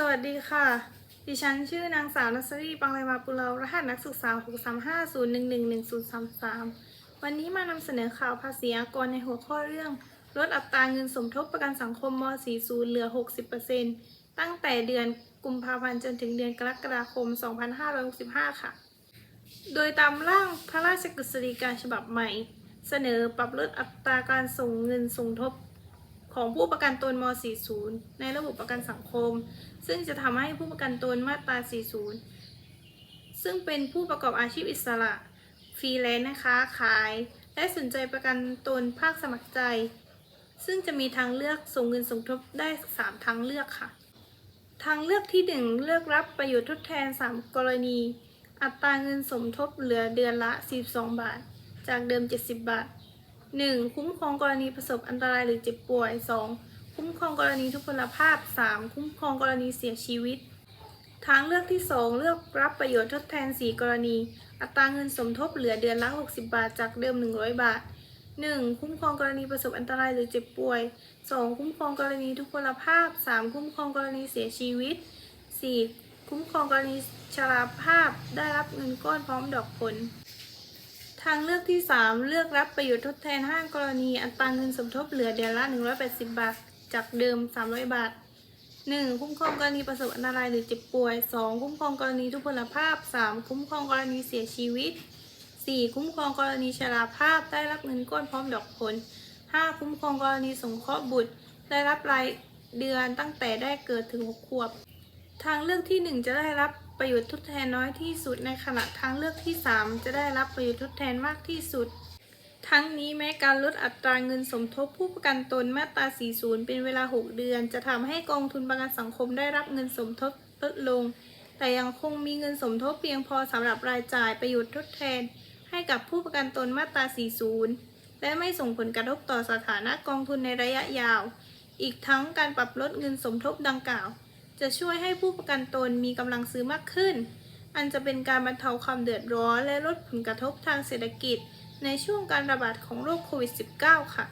สวัสดีค่ะ ดิฉันชื่อนางสาวนัสรีปังไรมาปุเลารหัสนักศึกษา 6350111033 วันนี้มานำเสนอข่าวภาษีอากรในหัวข้อเรื่อง ลดอัตราเงินสมทบประกันสังคมม .40 เหลือ 60%ตั้งแต่เดือนกุมภาพันธ์จนถึงเดือนกรกฎาคม 2565 ค่ะ โดยตามร่างพระราชกฤษฎีกาฉบับใหม่ เสนอปรับลดอัตราการส่งเงินสมทบ ของผู้ประกันตนม .40 ในระบบประกันสังคม ซึ่งจะทำให้ผู้ประกันตนมาตรา 40 ซึ่งเป็นผู้ประกอบอาชีพอิสระฟรีแลนซ์นะคะขาย และสนใจประกันตนภาคสมัครใจ ซึ่งจะมีทางเลือกส่งเงินสมทบได้ 3 ทางเลือกค่ะ ทางเลือกที่ 1 เลือกรับประโยชน์ทดแทน 3 กรณี อัตราเงินสมทบเหลือเดือนละ42บาท จากเดิม 70 บาท 1. คุ้มครองกรณีประสบอันตรายหรือเจ็บป่วย 2. คุ้มครองกรณีทุพพลภาพ 3. คุ้มครองกรณีเสียชีวิต ทางเลือกที่ 2 เลือกรับประโยชน์ทดแทน 4 กรณี อัตราเงินสมทบเหลือเดือนละ 60 บาท จากเดิม 100 บาท 1. คุ้มครองกรณีประสบอันตรายหรือเจ็บป่วย 2. คุ้มครองกรณีทุพพลภาพ 3. คุ้มครองกรณีเสียชีวิต 4. คุ้มครองกรณีชราภาพได้รับเงินก้อนพร้อมดอกผล ทางเลือกที่ 3 เลือกรับประโยชน์ทดแทน5กรณี อัตราเงินสมทบเหลือเดือนละ 180 บาท จากเดิม 300 บาท 1. คุ้มครองกรณีประสบอันตรายหรือเจ็บป่วย 2. คุ้มครองกรณีทุพพลภาพ 3. คุ้มครองกรณีเสียชีวิต 4. คุ้มครองกรณีชราภาพได้รับเงินก้อนพร้อมดอกผล 5. คุ้มครองกรณีสงเคราะห์บุตร ได้รับรายเดือนตั้งแต่ได้เกิดถึง 6 ขวบ ทางเลือกที่ 1 จะได้รับ ประโยชน์ทดแทนน้อยที่สุดในขณะทางเลือกที่ 3 จะได้รับประโยชน์ทดแทนมากที่สุด ทั้งนี้แม้การลดอัตราเงินสมทบผู้ประกันตนมาตรา 40 เป็นเวลา 6 เดือน จะทำให้กองทุนประกันสังคมได้รับเงินสมทบลดลง แต่ยังคงมีเงินสมทบเพียงพอสำหรับรายจ่ายประโยชน์ทดแทน ให้กับผู้ประกันตนมาตรา 40 และไม่ส่งผลกระทบต่อสถานะกองทุนในระยะยาว อีกทั้งการปรับลดเงินสมทบดังกล่าว จะช่วยให้ผู้ประกันตนมีกำลังซื้อมากขึ้น อันจะเป็นการบรรเทาความเดือดร้อนและลดผลกระทบทางเศรษฐกิจ ในช่วงการระบาดของโรคโควิด -19 ค่ะ